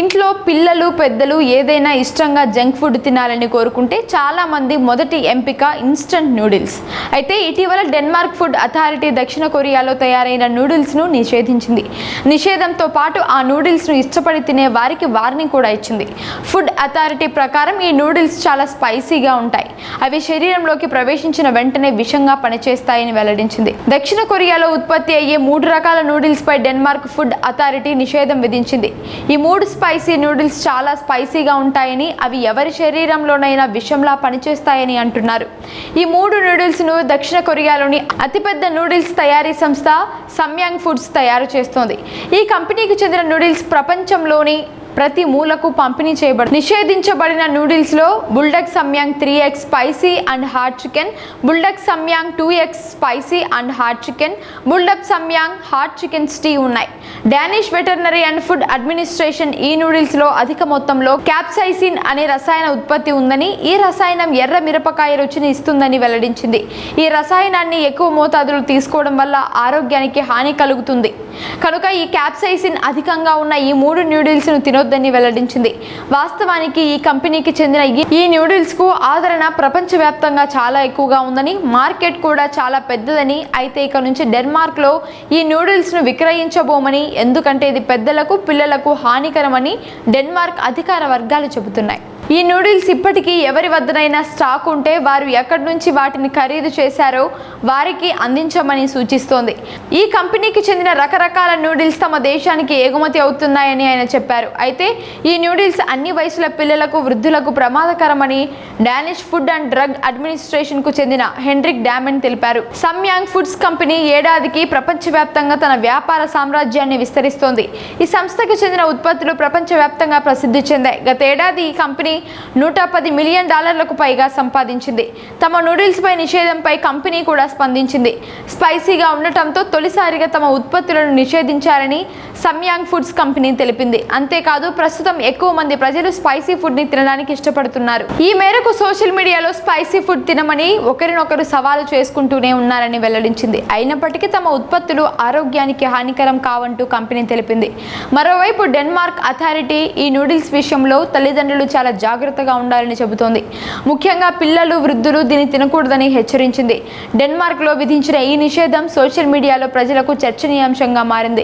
ఇంట్లో పిల్లలు పెద్దలు ఏదైనా ఇష్టంగా జంక్ ఫుడ్ తినాలని కోరుకుంటే చాలామంది మొదటి ఎంపిక ఇన్స్టంట్ నూడిల్స్. అయితే ఇటీవల డెన్మార్క్ ఫుడ్ అథారిటీ దక్షిణ కొరియాలో తయారైన నూడిల్స్ను నిషేధించింది. నిషేధంతో పాటు ఆ నూడిల్స్ను ఇష్టపడి తినే వారికి వార్నింగ్ కూడా ఇచ్చింది. ఫుడ్ అథారిటీ ప్రకారం ఈ నూడిల్స్ చాలా స్పైసీగా ఉంటాయి. అవి శరీరంలోకి ప్రవేశించిన వెంటనే విషంగా పనిచేస్తాయని వెల్లడించింది. దక్షిణ కొరియాలో ఉత్పత్తి అయ్యే మూడు రకాల నూడిల్స్పై డెన్మార్క్ ఫుడ్ అథారిటీ నిషేధం విధించింది. ఈ మూడు స్పై స్పైసీ నూడిల్స్ చాలా స్పైసీగా ఉంటాయని అవి ఎవరి శరీరంలోనైనా విషంలా పనిచేస్తాయని అంటున్నారు. ఈ మూడు నూడిల్స్ను దక్షిణ కొరియాలోని అతిపెద్ద నూడిల్స్ తయారీ సంస్థ సమ్యాంగ్ ఫుడ్స్ తయారు చేస్తోంది. ఈ కంపెనీకి చెందిన నూడిల్స్ ప్రపంచంలోని ప్రతి మూలకు పంపిణీ చేయబడి నిషేధించబడిన నూడిల్స్లో Buldak Samyang three X spicy and hot chicken Buldak Samyang two X spicy and hot chicken Buldak Samyang hot chicken stew ఉన్నాయి. Danish veterinary and food administration ఈ నూడిల్స్లో అధిక మొత్తంలో క్యాప్సైసిన్ అనే రసాయన ఉత్పత్తి ఉందని ఈ రసాయనం ఎర్ర మిరపకాయ రుచిని ఇస్తుందని వెల్లడించింది. ఈ రసాయనాన్ని ఎక్కువ మోతాదులో తీసుకోవడం వల్ల ఆరోగ్యానికి హాని కలుగుతుంది. కనుక ఈ క్యాప్సైసిన్ అధికంగా ఉన్న ఈ మూడు నూడిల్స్ను తినొద్దని వెల్లడించింది. వాస్తవానికి ఈ కంపెనీకి చెందిన ఈ- ఈ నూడిల్స్కు ఆదరణ ప్రపంచవ్యాప్తంగా చాలా ఎక్కువగా ఉందని మార్కెట్ కూడా చాలా పెద్దదని అయితే ఇక నుంచి డెన్మార్క్లో ఈ నూడిల్స్ను విక్రయించబోమని ఎందుకంటే ఇది పెద్దలకు పిల్లలకు హానికరమని డెన్మార్క్ అధికార వర్గాలు చెబుతున్నాయి. ఈ నూడిల్స్ ఇప్పటికీ ఎవరి వద్దనైనా స్టాక్ ఉంటే వారు ఎక్కడి నుంచి వాటిని ఖరీదు చేశారో వారికి అందించమని సూచిస్తోంది. ఈ కంపెనీకి చెందిన రకరకాల నూడిల్స్ తమ దేశానికి ఎగుమతి అవుతున్నాయని ఆయన చెప్పారు. అయితే ఈ నూడిల్స్ అన్ని వయసుల పిల్లలకు వృద్ధులకు ప్రమాదకరమని డానిష్ ఫుడ్ అండ్ డ్రగ్ అడ్మినిస్ట్రేషన్కు చెందిన హెన్రిక్ డామెన్ తెలిపారు. సమ్యాంగ్ ఫుడ్స్ కంపెనీ ఏడాదికి ప్రపంచవ్యాప్తంగా తన వ్యాపార సామ్రాజ్యాన్ని విస్తరిస్తోంది. ఈ సంస్థకు చెందిన ఉత్పత్తులు ప్రపంచవ్యాప్తంగా ప్రసిద్ధి చెందాయి. గతేడాది ఈ కంపెనీ నూట పది మిలియన్ డాలర్లకు పైగా సంపాదించింది. తమ నూడిల్స్పై నిషేధంపై కంపెనీ కూడా స్పందించింది. స్పైసీగా ఉండటంతో తొలిసారిగా తమ ఉత్పత్తులను నిషేధించారని సమ్యాంగ్ ఫుడ్స్ కంపెనీ తెలిపింది. అంతేకాదు ప్రస్తుతం ఎక్కువ మంది ప్రజలు స్పైసీ ఫుడ్ని తినడానికి ఇష్టపడుతున్నారు. ఈ మేరకు సోషల్ మీడియాలో స్పైసీ ఫుడ్ తినమని ఒకరినొకరు సవాలు చేసుకుంటూనే ఉన్నారని వెల్లడించింది. అయినప్పటికీ తమ ఉత్పత్తులు ఆరోగ్యానికి హానికరం కావంటూ కంపెనీ తెలిపింది. మరోవైపు డెన్మార్క్ అథారిటీ ఈ నూడిల్స్ విషయంలో తల్లిదండ్రులు చాలా జాగ్రత్తగా ఉండాలని చెబుతోంది. ముఖ్యంగా పిల్లలు వృద్ధులు దీన్ని తినకూడదని హెచ్చరించింది. డెన్మార్క్లో విధించిన ఈ నిషేధం సోషల్ మీడియాలో ప్రజలకు చర్చనీయాంశంగా మారింది.